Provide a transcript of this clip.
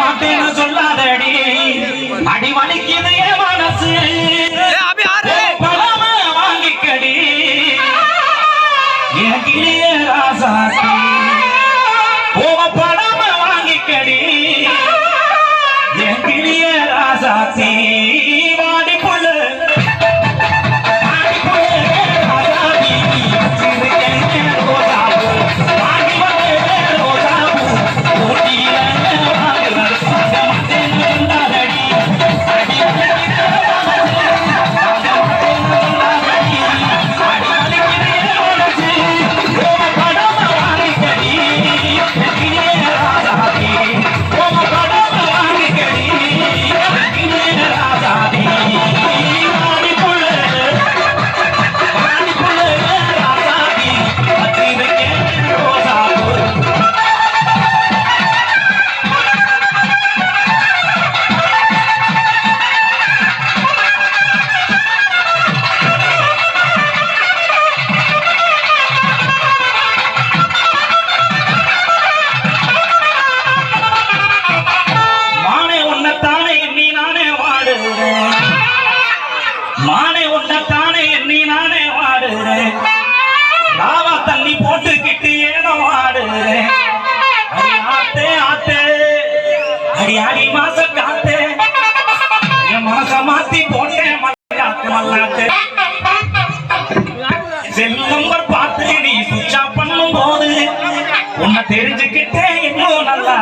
மாட்டேன்னு சொல்லாதடி. அடி வலிக்குது என் மனசு பணம வாங்கிக்கடி. என் கிளியே ராசாத்தி ஓ பணம வாங்கிக்கடி. என் கிளியே ராசாத்தி செல் பார்த்து நீ சுவிட்ச் ஆஃப் பண்ணும் போது உன்னை தெரிஞ்சுக்கிட்டே இன்னும் நல்லா